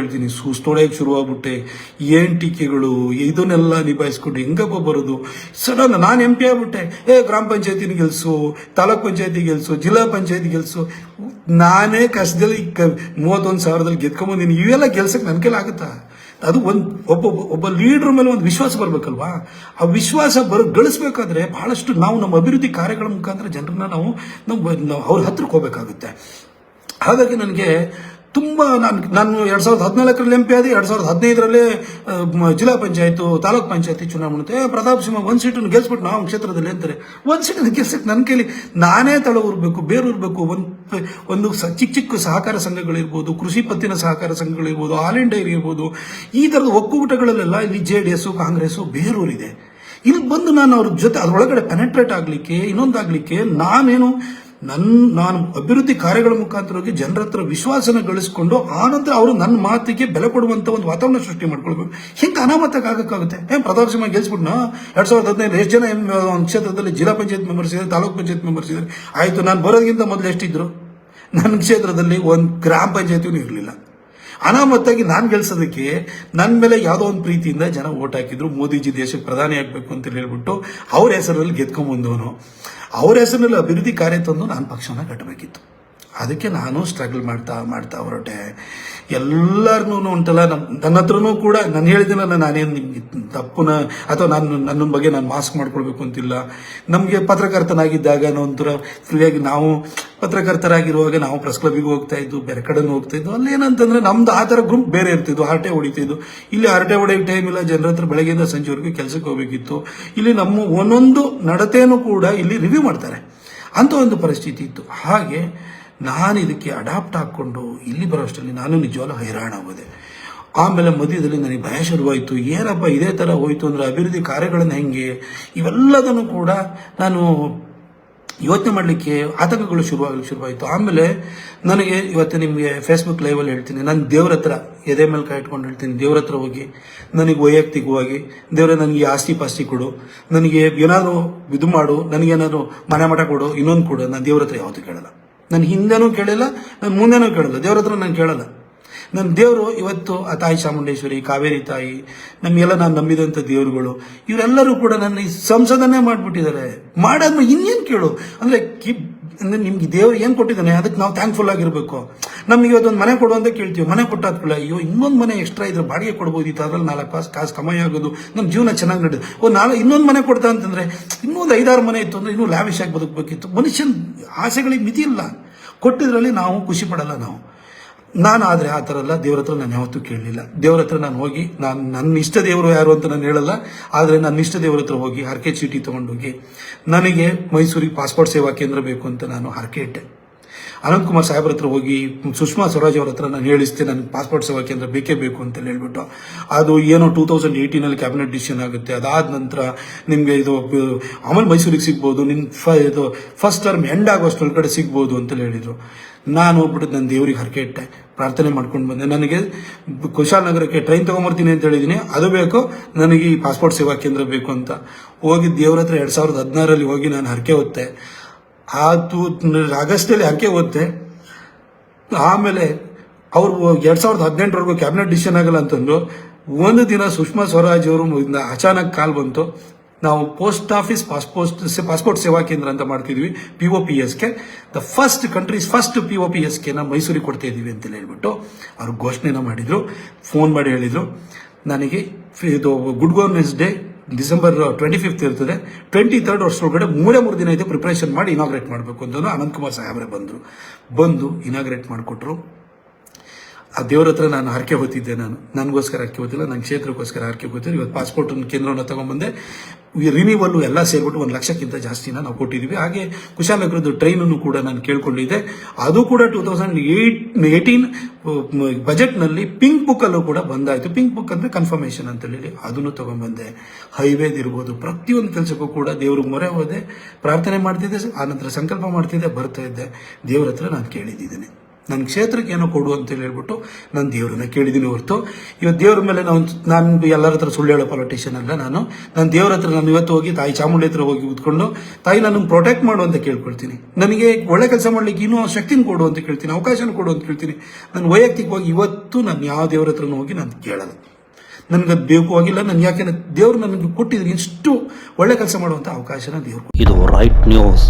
ಹೇಳ್ತೀನಿ. ಸುಸ್ತೊಡೆಯಕ್ಕೆ ಶುರುವಾಗ್ಬಿಟ್ಟೆ ಏನ್ ಟೀಕೆಗಳು? ಇದನ್ನೆಲ್ಲ ನಿಭಾಯಿಸ್ಕೊಂಡು ಹೆಂಗಪ್ಪ ಬರೋದು? ಸಡನ್ ನಾನು ಎಂ ಪಿ ಆಗ್ಬಿಟ್ಟೆ. ಏ, ಗ್ರಾಮ ಪಂಚಾಯತಿನ ಗೆಲ್ಸು, ತಾಲೂಕ್ ಪಂಚಾಯತಿ ಗೆಲ್ಸು, ಜಿಲ್ಲಾ ಪಂಚಾಯತಿ ಗೆಲ್ಸು. ನಾನೇ ಕಷ್ಟದಲ್ಲಿ ಮೂವತ್ತೊಂದು ಸಾವಿರದಲ್ಲಿ ಗೆದ್ಕೊಂಬಂದಿನಿ ಇವೆಲ್ಲ ಗೆಲ್ಸಕ್ಕೆ ನನ್ನ ಕೈಲಿ ಅದು ಒಂದು, ಒಬ್ಬ ಒಬ್ಬ ಲೀಡರ್ ಮೇಲೆ ಒಂದು ವಿಶ್ವಾಸ ಬರ್ಬೇಕಲ್ವಾ? ಆ ವಿಶ್ವಾಸ ಬರ, ಗಳಿಸ್ಬೇಕಾದ್ರೆ ಬಹಳಷ್ಟು ನಾವು ನಮ್ಮ ಅಭಿವೃದ್ಧಿ ಕಾರ್ಯಗಳ ಮುಖಾಂತರ ಜನರನ್ನ ನಾವು ನಮ್ಮ ಅವ್ರ ಹತ್ರಕ್ಕೆ ಹೋಗ್ಬೇಕಾಗುತ್ತೆ. ಹಾಗಾಗಿ ನನಗೆ ತುಂಬ ನಾನು ನಾನು ಎರಡು ಸಾವಿರದ ಹದಿನಾಲ್ಕರಲ್ಲಿ ಎಂ ಪಿ ಆದ, ಎರಡು ಸಾವಿರದ ಹದಿನೈದರಲ್ಲಿ ಜಿಲ್ಲಾ ಪಂಚಾಯತು ತಾಲೂಕ್ ಪಂಚಾಯತಿ ಚುನಾವಣೆ ಪ್ರತಾಪ್ ಸಿಂಹ ಒಂದು ಸೀಟನ್ನು ಗೆಲ್ಸ್ಬಿಟ್ಟು ನಾವು ಕ್ಷೇತ್ರದಲ್ಲಿ ಅಂತಾರೆ ಒಂದು ಸೀಟನ್ನು ಗೆಲ್ಸಕ್ಕೆ ನನ್ನ ಕೈಲಿ ನಾನೇ ತಳ ಊರ್ಬೇಕು ಬೇರೂರ್ಬೇಕು. ಒಂದು ಒಂದು ಚಿಕ್ಕ ಚಿಕ್ಕ ಸಹಕಾರ ಸಂಘಗಳಿರ್ಬೋದು ಕೃಷಿ ಪತ್ತಿನ ಸಹಕಾರ ಸಂಘಗಳಿರ್ಬೋದು ಆಲ್ ಡೈರಿ ಇರ್ಬೋದು. ಈ ಥರದ ಒಕ್ಕೂಟಗಳಲ್ಲೆಲ್ಲ ಇಲ್ಲಿ ಜೆ ಡಿ ಎಸ್ಸು ಕಾಂಗ್ರೆಸ್ಸು ಬೇರೂರಿದೆ. ಇಲ್ಲಿ ಬಂದು ನಾನು ಅವ್ರ ಜೊತೆ ಅದರೊಳಗಡೆ ಪೆನೆಟ್ರೇಟ್ ಆಗಲಿಕ್ಕೆ, ಇನ್ನೊಂದಾಗಲಿಕ್ಕೆ ನಾನೇನು ನನ್ನ ನಾನು ಅಭಿವೃದ್ಧಿ ಕಾರ್ಯಗಳ ಮುಖಾಂತರ ಹೋಗಿ ಜನರ ಹತ್ರ ವಿಶ್ವಾಸನ ಗಳಿಸ್ಕೊಂಡು ಆನಂತರ ಅವರು ನನ್ನ ಮಾತಿಗೆ ಬೆಲೆ ಕೊಡುವಂತ ಒಂದು ವಾತಾವರಣ ಸೃಷ್ಟಿ ಮಾಡ್ಕೊಳ್ಬೇಕು. ಹಿಂಗೆ ಅನಾಮತಕ್ಕೆ ಆಗಕ್ಕಾಗುತ್ತೆ. ಏನ್ ಪ್ರತಾಪ್ ಸಿಂಹ ಗೆಲ್ಸ್ಬಿಟ್ನ? ಎರಡ್ ಸಾವಿರದ ಹದಿನೈದು ಎಷ್ಟು ಜನ ಒಂದು ಕ್ಷೇತ್ರದಲ್ಲಿ ಜಿಲ್ಲಾ ಪಂಚಾಯತ್ ಮೆಂಬರ್ಸ್ ಇದ್ದಾರೆ, ತಾಲೂಕ್ ಪಂಚಾಯತ್ ಮೆಂಬರ್ಸ್ ಇದ್ದಾರೆ. ಆಯ್ತು, ನಾನು ಬರೋದಕ್ಕಿಂತ ಮೊದಲು ಎಷ್ಟಿದ್ರು? ನನ್ನ ಕ್ಷೇತ್ರದಲ್ಲಿ ಒಂದು ಗ್ರಾಮ ಪಂಚಾಯತಿನೂ ಇರಲಿಲ್ಲ. ಅನಾಮತ್ತಾಗಿ ನಾನು ಗೆಲ್ಸೋದಕ್ಕೆ ನನ್ನ ಮೇಲೆ ಯಾವುದೋ ಒಂದು ಪ್ರೀತಿಯಿಂದ ಜನ ಓಟ್ ಹಾಕಿದ್ರು. ಮೋದಿಜಿ ದೇಶಕ್ಕೆ ಪ್ರಧಾನಿ ಆಗಬೇಕು ಅಂತ ಹೇಳ್ಬಿಟ್ಟು ಅವ್ರ ಹೆಸರಲ್ಲಿ ಗೆದ್ಕೊಂಬಂದವನು. ಅವ್ರ ಹೆಸರಿನಲ್ಲಿ ಅಭಿವೃದ್ಧಿ ಕಾರ್ಯ ತಂದು ನಾನು ಪಕ್ಷವನ್ನು ಕಟ್ಟಬೇಕಿತ್ತು. ಅದಕ್ಕೆ ನಾನು ಸ್ಟ್ರಗಲ್ ಮಾಡ್ತಾ ಮಾಡ್ತಾ ಹೊರಟೆ. ಎಲ್ಲರನ್ನೂ ಉಂಟಲ್ಲ ನಮ್ಮ ನನ್ನ ಹತ್ರನೂ ಕೂಡ ನಾನು ಹೇಳಿದ್ದೀನಲ್ಲ ನಾನೇನು ನಿಮ್ಗೆ ತಪ್ಪುನ ಅಥವಾ ನಾನು ನನ್ನ ಬಗ್ಗೆ ನಾನು ಮಾಸ್ಕ್ ಮಾಡ್ಕೊಳ್ಬೇಕು ಅಂತಿಲ್ಲ. ನಮಗೆ ಪತ್ರಕರ್ತನಾಗಿದ್ದಾಗ ಒಂಥರ ಫ್ರೀಯಾಗಿ ನಾವು ಪತ್ರಕರ್ತರಾಗಿರುವಾಗ ನಾವು ಪ್ರೆಸ್ ಕ್ಲಬ್ಬಿಗೆ ಹೋಗ್ತಾ ಇದ್ದು, ಬೇರೆ ಕಡೆನೂ ಹೋಗ್ತಾ ಇದ್ದು ಅಲ್ಲಿ ಏನಂತಂದ್ರೆ ನಮ್ದು ಆ ಥರ ಗ್ರೂಪ್ ಬೇರೆ ಇರ್ತಿದ್ದು ಹರಟೆ ಹೊಡಿತಿದ್ದು ಇಲ್ಲಿ ಹರಟೆ ಹೊಡೆಯೋ ಟೈಮ್ ಇಲ್ಲ, ಜನರ ಹತ್ರ ಬೆಳಗ್ಗೆಯಿಂದ ಸಂಜೆವರೆಗೂ ಕೆಲಸಕ್ಕೆ ಹೋಗಬೇಕಿತ್ತು. ಇಲ್ಲಿ ನಮ್ಮ ಒಂದೊಂದು ನಡತೆಯನ್ನು ಕೂಡ ಇಲ್ಲಿ ರಿವ್ಯೂ ಮಾಡ್ತಾರೆ. ಅಂತ ಒಂದು ಪರಿಸ್ಥಿತಿ ಇತ್ತು. ಹಾಗೆ ನಾನು ಇದಕ್ಕೆ ಅಡಾಪ್ಟ್ ಹಾಕ್ಕೊಂಡು ಇಲ್ಲಿ ಬರೋಷ್ಟರಲ್ಲಿ ನಾನು ನಿಜವಾಗ್ಲೂ ಹೈರಾಣ ಆಗೋದೆ. ಆಮೇಲೆ ಮಧ್ಯದಲ್ಲಿ ನನಗೆ ಭಯ ಶುರುವಾಯಿತು. ಏನಪ್ಪ ಇದೇ ಥರ ಹೋಯಿತು ಅಂದರೆ ಅಭಿವೃದ್ಧಿ ಕಾರ್ಯಗಳನ್ನು ಹೆಂಗೆ? ಇವೆಲ್ಲದನ್ನು ಕೂಡ ನಾನು ಯೋಚನೆ ಮಾಡಲಿಕ್ಕೆ ಆತಂಕಗಳು ಶುರುವಾಗಲಿಕ್ಕೆ ಶುರುವಾಯಿತು. ಆಮೇಲೆ ನನಗೆ ಇವತ್ತು ನಿಮಗೆ ಫೇಸ್ಬುಕ್ ಲೈವಲ್ಲಿ ಹೇಳ್ತೀನಿ. ನಾನು ದೇವ್ರ ಹತ್ರ, ಎದೆ ಮೇಲೆ ಕೈ ಇಟ್ಕೊಂಡು ಹೇಳ್ತೀನಿ. ದೇವ್ರ ಹತ್ರ ಹೋಗಿ, ನನಗೆ ವೈಯಕ್ತಿಕವಾಗಿ ದೇವ್ರ ನನಗೆ ಆಸ್ತಿ ಪಾಸ್ತಿ ಕೊಡು. ನನಗೆ ಏನಾದರೂ ಇದು ಮಾಡು. ನನಗೇನಾದ್ರು ಮನೆ ಮಠ ಕೊಡು. ಇನ್ನೊಂದು ಕೊಡು. ನಾನು ದೇವ್ರ ಹತ್ರ ಯಾವತ್ತೂ ಕೇಳಲ್ಲ. ನಾನು ಹಿಂದೆನೂ ಕೇಳಿಲ್ಲ ನಾನು ಮುಂದೆನೂ ಕೇಳಲ್ಲ. ದೇವ್ರ ಹತ್ರ ನಾನು ಕೇಳಲ್ಲ. ನನ್ನ ದೇವರು ಇವತ್ತು ಆ ತಾಯಿ ಚಾಮುಂಡೇಶ್ವರಿ, ಕಾವೇರಿ ತಾಯಿ, ನಮಗೆಲ್ಲ ನಾನು ನಂಬಿದಂಥ ದೇವರುಗಳು, ಇವರೆಲ್ಲರೂ ಕೂಡ ನನ್ನ ಈ ಸಂಸದನೆ ಮಾಡಿಬಿಟ್ಟಿದ್ದಾರೆ. ಮಾಡಾದ್ಮೇಲೆ ಇನ್ನೇನು ಕೇಳು? ಅಂದರೆ ಕಿ, ಅಂದರೆ ನಿಮ್ಗೆ ದೇವ್ರು ಏನು ಕೊಟ್ಟಿದ್ದಾನೆ, ಅದಕ್ಕೆ ನಾವು ಥ್ಯಾಂಕ್ಫುಲ್ ಆಗಿರಬೇಕು. ನಮಗೆ ಇವತ್ತೊಂದು ಮನೆ ಕೊಡು ಅಂತ ಕೇಳ್ತೀವಿ. ಮನೆ ಕೊಟ್ಟಾದ್ಮೇಲೆ, ಅಯ್ಯೋ, ಇನ್ನೊಂದು ಮನೆ ಎಕ್ಸ್ಟ್ರಾ ಇದ್ರೆ ಬಾಡಿಗೆ ಕೊಡ್ಬೋದಿತ್ತು ಅದ್ರಲ್ಲಿ ನಾಲ್ಕು ಕಾಸು ಕಾಸು ಕಮಾಯಿ ಆಗೋದು ನಮ್ಮ ಜೀವನ ಚೆನ್ನಾಗಿ ನಡೆದು. ಓ, ನಾಳೆ ಇನ್ನೊಂದು ಮನೆ ಕೊಡ್ತಾ ಅಂತಂದ್ರೆ, ಇನ್ನೊಂದು ಐದಾರು ಮನೆ ಇತ್ತು ಅಂದ್ರೆ ಇನ್ನೂ ಲ್ಯಾವಿಶ್ ಆಗಿ ಬದುಕಬೇಕಿತ್ತು. ಮನುಷ್ಯನ ಆಸೆಗಳಿಗೆ ಮಿತಿ ಇಲ್ಲ ಕೊಟ್ಟಿದ್ರಲ್ಲಿ ನಾವು ಖುಷಿ ಪಡಲ್ಲ ನಾವು. ನಾನು ಆದರೆ ಆ ಥರ ಅಲ್ಲ, ದೇವ್ರ ಹತ್ರ ನಾನು ಯಾವತ್ತೂ ಕೇಳಲಿಲ್ಲ. ದೇವ್ರ ಹತ್ರ ನಾನು ಹೋಗಿ, ನಾನು ನನ್ನ ಇಷ್ಟ ದೇವರು ಯಾರು ಅಂತ ನಾನು ಹೇಳಲ್ಲ, ಆದರೆ ನನ್ನ ಇಷ್ಟ ದೇವ್ರ ಹತ್ರ ಹೋಗಿ ಹರಕೆ ಚೀಟಿ ತೊಗೊಂಡೋಗಿ, ನನಗೆ ಮೈಸೂರಿಗೆ ಪಾಸ್ಪೋರ್ಟ್ ಸೇವಾ ಕೇಂದ್ರ ಬೇಕು ಅಂತ ನಾನು ಹರಕೆ ಇಟ್ಟೆ. ಅನಂತ್ ಕುಮಾರ್ ಸಾಹೇಬ್ರ ಹತ್ರ ಹೋಗಿ, ಸುಷ್ಮಾ ಸ್ವರಾಜ್ ಅವ್ರ ಹತ್ರ ನಾನು ಹೇಳಿಸ್ತೆ ನನಗೆ ಪಾಸ್ಪೋರ್ಟ್ ಸೇವಾ ಕೇಂದ್ರ ಬೇಕೇ ಬೇಕು ಅಂತ ಹೇಳ್ಬಿಟ್ಟು, ಅದು ಏನೋ ಟೂ ತೌಸಂಡ್ ಏಯ್ಟೀನಲ್ಲಿ ಕ್ಯಾಬಿನೆಟ್ ಡಿಸಿಷನ್ ಆಗುತ್ತೆ. ಅದಾದ ನಂತರ ನಿಮಗೆ ಇದು ಆಮೇಲೆ ಮೈಸೂರಿಗೆ ಸಿಗ್ಬೋದು ನಿಮ್ಮ ಫ, ಇದು ಫಸ್ಟ್ ಟರ್ಮ್ ಎಂಡ್ ಆಗೋಷ್ಟೊಳಗಡೆ ಸಿಗ್ಬೋದು ಅಂತ ಹೇಳಿದರು. ನಾನು ಹೋಗ್ಬಿಟ್ಟು ನನ್ನ ದೇವ್ರಿಗೆ ಹರಕೆ ಇಟ್ಟೆ, ಪ್ರಾರ್ಥನೆ ಮಾಡ್ಕೊಂಡು ಬಂದೆ. ನನಗೆ ಕುಶಾಲನಗರಕ್ಕೆ ಟ್ರೈನ್ ತೊಗೊಂಬರ್ತೀನಿ ಅಂತ ಹೇಳಿದ್ದೀನಿ ಅದು ಬೇಕು, ನನಗೆ ಈ ಪಾಸ್ಪೋರ್ಟ್ ಸೇವಾ ಕೇಂದ್ರ ಬೇಕು ಅಂತ. ಹೋಗಿ ದೇವ್ರ ಹತ್ರ ಎರಡು ಸಾವಿರದ ಹದಿನಾರರಲ್ಲಿ ಹೋಗಿ ನಾನು ಹರಕೆ ಹೊತ್ತೆ. ಆ ತೂ ಆಗಸ್ಟಲ್ಲಿ ಹರಕೆ ಓದ್ತೆ? ಆಮೇಲೆ ಅವರು ಎರಡು ಸಾವಿರದ ಹದಿನೆಂಟರವರೆಗೂ ಕ್ಯಾಬಿನೆಟ್ ಡಿಸಿಷನ್ ಆಗಲ್ಲ ಅಂತಂದು, ಒಂದು ದಿನ ಸುಷ್ಮಾ ಸ್ವರಾಜ್ ಅವರು ಅಚಾನಕ್ ಕಾಲ್ ಬಂತು. ನಾವು ಪೋಸ್ಟ್ ಆಫೀಸ್ ಪಾಸ್ಪೋಸ್ಟ್ ಪಾಸ್ಪೋರ್ಟ್ ಸೇವಾ ಕೇಂದ್ರ ಅಂತ ಮಾಡ್ತಿದ್ವಿ ಪಿ ಒ ಪಿ ಎಸ್ಗೆ the first countries first P O P ಎಸ್ಗೆ ನಾವು ಮೈಸೂರಿಗೆ ಕೊಡ್ತಾ ಇದ್ದೀವಿ ಅಂತ ಹೇಳ್ಬಿಟ್ಟು ಅವ್ರು ಘೋಷಣೆನ ಮಾಡಿದರು. ಫೋನ್ ಮಾಡಿ ಹೇಳಿದರು. ನನಗೆ ಇದು good governance day December twenty fifth ಇರ್ತದೆ. ಟ್ವೆಂಟಿ ತರ್ಡ್ ವರ್ಷದೊಳಗಡೆ ಮೂರೇ ಮೂರು ದಿನ ಇದೆ ಪ್ರಿಪ್ರೇಷನ್ ಮಾಡಿ ಇನಾಗ್ರೇಟ್ ಮಾಡಬೇಕು ಅಂತ ಅನಂತ್ ಕುಮಾರ್ ಸಾಹೇಬ್ರೆ ಬಂದರು. ಬಂದು ಇನಾಗ್ರೇಟ್ ಮಾಡಿಕೊಟ್ರು. ಆ ದೇವ್ರ ಹತ್ರ ನಾನು ಹರಕೆ ಹೋಗ್ತಿದ್ದೆ ನಾನು. ನನಗೋಸ್ಕರ ಹರಕೆ ಹೊತ್ತಿಲ್ಲ. ನನ್ನ ಕ್ಷೇತ್ರಕ್ಕೋಸ್ಕರ ಹರಕೆ ಹೋಗ್ತಿಲ್ಲ ಇವತ್ತು ಪಾಸ್ಪೋರ್ಟ್ ಕೇಂದ್ರವನ್ನು ತಗೊಂಡ್ಬಂದೆ. ರಿನಿವಲ್ಲು ಎಲ್ಲ ಸೇರಿಬಿಟ್ಟು ಒಂದು ಲಕ್ಷಕ್ಕಿಂತ ಜಾಸ್ತಿನ ನಾವು ಕೊಟ್ಟಿದ್ದೀವಿ ಹಾಗೆ ಕುಶಾಲನಗರದ ಟ್ರೈನನ್ನು ಕೂಡ ನಾನು ಕೇಳಿಕೊಂಡಿದ್ದೆ. ಅದು ಕೂಡ ಟೂ ತೌಸಂಡ್ ಏಯ್ಟ್ ಏಯ್ಟೀನ್ ಬಜೆಟ್ನಲ್ಲಿ ಪಿಂಕ್ ಬುಕ್ಕಲ್ಲೂ ಕೂಡ ಬಂದಾಯಿತು. ಪಿಂಕ್ ಬುಕ್ ಅಂದರೆ ಕನ್ಫರ್ಮೇಷನ್ ಅಂತ ಹೇಳಿ ಅದನ್ನು ತೊಗೊಂಡ್ಬಂದೆ. ಹೈವೇದ್ ಇರ್ಬೋದು, ಪ್ರತಿಯೊಂದು ಕೆಲಸಕ್ಕೂ ಕೂಡ ದೇವ್ರಿಗೆ ಮೊರೆ ಹೋದೆ. ಪ್ರಾರ್ಥನೆ ಮಾಡ್ತಿದ್ದೆ, ಆನಂತರ ಸಂಕಲ್ಪ ಮಾಡ್ತಿದ್ದೆ, ಬರ್ತಾ ಇದ್ದೆ. ದೇವ್ರ ಹತ್ರ ನಾನು ಕೇಳಿದ್ದೀನಿ ನನ್ನ ಕ್ಷೇತ್ರಕ್ಕೆ ಏನೋ ಕೊಡು ಅಂತ ಹೇಳ್ಬಿಟ್ಟು ನಾನು ದೇವರನ್ನ ಕೇಳಿದ್ದೀನಿ ಹೊರತು. ಇವತ್ತು ದೇವ್ರ ಮೇಲೆ ನಾನು ನಾನು ಎಲ್ಲರ ಹತ್ರ ಸುಳ್ಳು ಹೇಳೋ ಪೊಲಿಟಿಷಿಯನ್ ಅಲ್ಲ ನಾನು. ನನ್ನ ದೇವ್ರ ಹತ್ರ ನಾನು ಇವತ್ತು ಹೋಗಿ ತಾಯಿ ಚಾಮುಂಡಿ ಹತ್ರ ಹೋಗಿ ಕೂತ್ಕೊಂಡು ತಾಯಿ ನನ್ನ ಪ್ರೊಟೆಕ್ಟ್ ಮಾಡು ಅಂತ ಕೇಳ್ಕೊಳ್ತೀನಿ. ನನಗೆ ಒಳ್ಳೆ ಕೆಲಸ ಮಾಡ್ಲಿಕ್ಕೆ ಇನ್ನೂ ಶಕ್ತಿನ ಕೊಡು ಅಂತ ಕೇಳ್ತೀನಿ, ಅವಕಾಶನ ಕೊಡು ಅಂತ ಕೇಳ್ತೀನಿ. ನಾನು ವೈಯಕ್ತಿಕವಾಗಿ ಇವತ್ತು ನಾನು ಯಾವ ದೇವ್ರ ಹತ್ರನೂ ಹೋಗಿ ನಾನು ಕೇಳಲ್ಲ. ನನಗೆ ಬೇಕು ಆಗಿಲ್ಲ, ನಾನು ಯಾಕೆಂದ್ರೆ ದೇವ್ರು ನನಗೆ ಕೊಟ್ಟಿದ್ರೆ ಇಷ್ಟು ಒಳ್ಳೆ ಕೆಲಸ ಮಾಡುವಂಥ ಅವಕಾಶನ ದೇವ್ರು ಇದು ರೈಟ್ ನ್ಯೂಸ್